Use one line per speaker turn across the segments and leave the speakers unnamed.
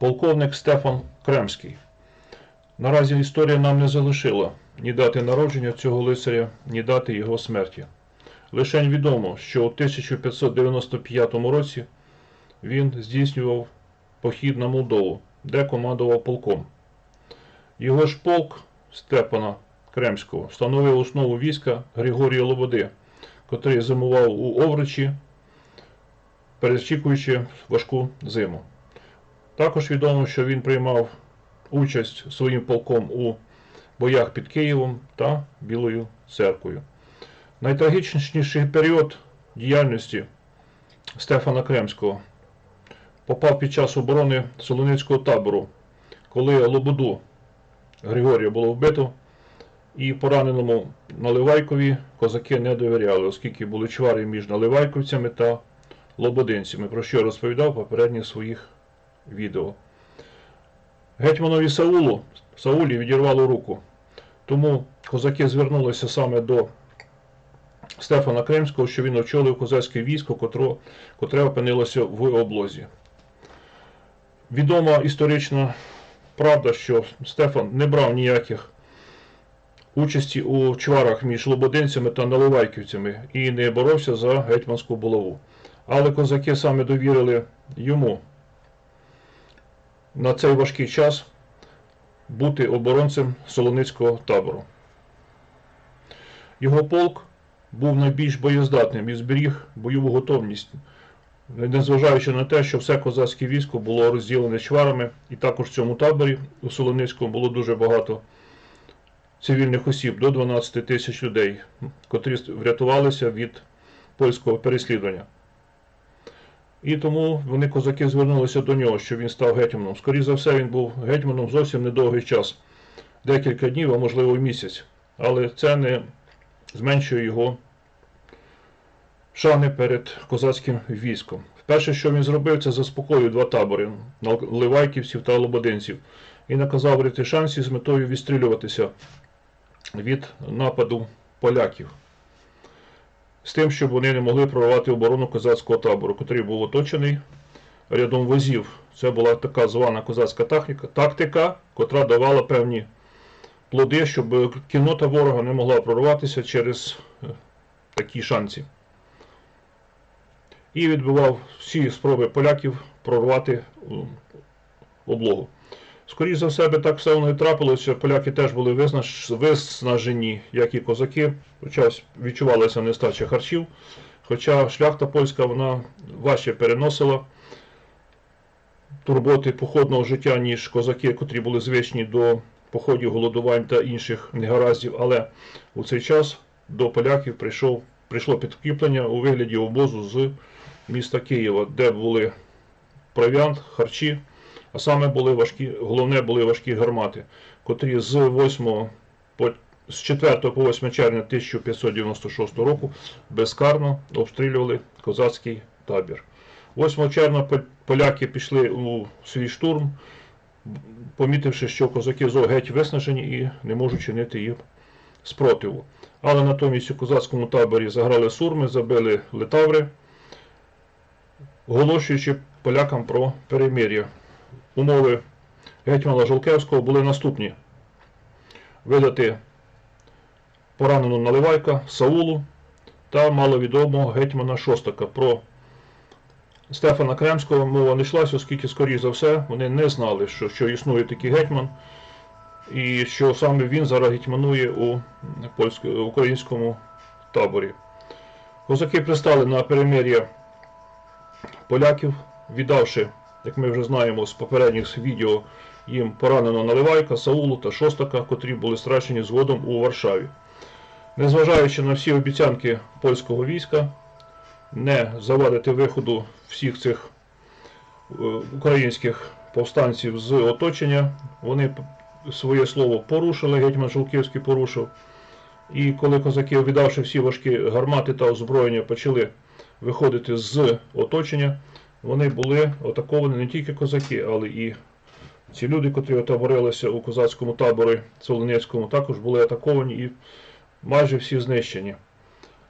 Полковник Стефан Кремський. Наразі історія нам не залишила ні дати народження цього лицаря, ні дати його смерті. Лишень відомо, що у 1595 році він здійснював похід на Молдову, де командував полком. Його ж полк Степана Кремського становив основу війська Григорія Лободи, котрий зимував у Овричі, перечікуючи важку зиму. Також відомо, що він приймав участь своїм полком у боях під Києвом та Білою церквою. Найтрагічніший період діяльності Стефана Кремського попав під час оборони Солоницького табору, коли Лободу Григорія було вбито, і пораненому Наливайкові козаки не довіряли, оскільки були чвари між наливайковцями та лободинцями, про що розповідав попередніх своїх відео. Гетьманові Саулу Саулі відірвало руку, тому козаки звернулися саме до Стефана Кримського, що він очолив козацьке військо, котро, котре опинилося в облозі. Відома історична правда, що Стефан не брав ніяких участі у чварах між лободинцями та наливайківцями і не боровся за гетьманську булаву. Але козаки саме довірили йому на цей важкий час бути оборонцем Солоницького табору. Його полк був найбільш боєздатним і зберіг бойову готовність, незважаючи на те, що все козацьке військо було розділене чварами, і також в цьому таборі у Солоницькому було дуже багато цивільних осіб, до 12 тисяч людей, котрі врятувалися від польського переслідування. І тому вони козаки звернулися до нього, що він став гетьманом. Скоріше за все, він був гетьманом зовсім недовгий час, декілька днів, а можливо місяць. Але це не зменшує його шани перед козацьким військом. Перше, що він зробив, це заспокоїв два табори ливайківців та лободинців і наказав ретишанців з метою відстрілюватися від нападу поляків. З тим, щоб вони не могли прорвати оборону козацького табору, який був оточений рядом возів. Це була така звана козацька тактика, тактика, котра давала певні плоди, щоб кіннота ворога не могла прорватися через е, такі шанці. І відбивав всі спроби поляків прорвати облогу. Скоріше за все, так все воно і трапилося, поляки теж були виснажені, як і козаки. Хоча відчувалася нестача харчів. Хоча шляхта польська вона важче переносила турботи походного життя, ніж козаки, котрі були звичні до походів, голодувань та інших негараздів. Але у цей час до поляків прийшов, прийшло підкріплення у вигляді обозу з міста Києва, де були провіант, харчі, а саме були важкі, головне були важкі гармати, котрі з 8 по з 4 по 8 червня 1596 року безкарно обстрілювали козацький табір. 8 червня поляки пішли у свій штурм, помітивши, що козаки зо геть виснажені і не можуть чинити їм спротиву. Але натомість у козацькому таборі заграли сурми, забили литаври, оголошуючи полякам про перемир'я. Умови гетьмана Жолкевського були наступні: видати поранену наливайка Саулу та маловідомого гетьмана Шостака. Про Стефана Кремського мова не йшлася, оскільки, скоріш за все, вони не знали, що, що існує такий гетьман, і що саме він зараз гетьманує у українському таборі. Козаки пристали на перемир'я поляків, віддавши, як ми вже знаємо з попередніх відео, їм поранено Наливайка, Саулу та Шостака, котрі були страчені згодом у Варшаві. Незважаючи на всі обіцянки польського війська, не завадити виходу всіх цих е, українських повстанців з оточення, вони своє слово порушили, гетьман Жолківський порушив. І коли козаки, віддавши всі важкі гармати та озброєння, почали виходити з оточення, вони були атаковані не тільки козаки, але і ці люди, котрі отаборилися у козацькому таборі Солонецькому, також були атаковані і майже всі знищені.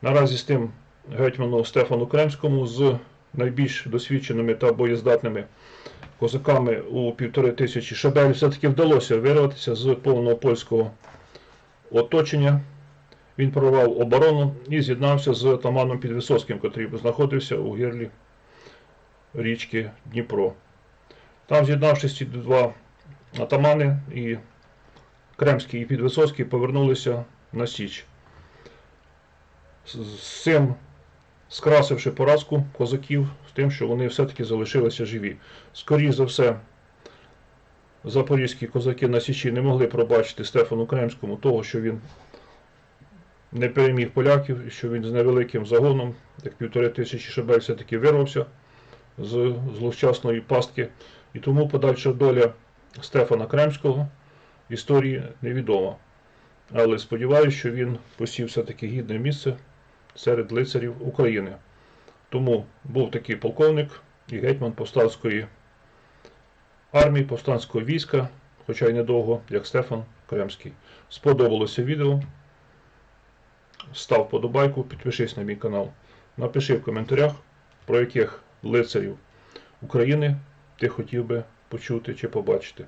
Наразі з тим гетьману Стефану Кремському з найбільш досвідченими та боєздатними козаками у півтори тисячі шабель все-таки вдалося вирватися з повного польського оточення. Він прорвав оборону і з'єднався з отаманом Підвисоцьким, котрий знаходився у гирлі річки Дніпро. Там, з'єднавшись ці два атамани, і Кремський і Підвисоцький повернулися на Січ. З цим скрасивши поразку козаків з тим, що вони все-таки залишилися живі. Скоріше за все, запорізькі козаки на Січі не могли пробачити Стефану Кремському того, що він не переміг поляків, що він з невеликим загоном, як півтори тисячі шабель, все-таки вирвався з зловчасної пастки. І тому подальша доля Стефана Кремського історії невідома. Але сподіваюся, що він посів все-таки гідне місце серед лицарів України. Тому був такий полковник і гетьман повстанської армії, повстанського війська, хоча й недовго, як Стефан Кремський. Сподобалося відео. Став подобайку, підпишись на мій канал. Напиши в коментарях, про яких лицарів України ти хотів би почути чи побачити.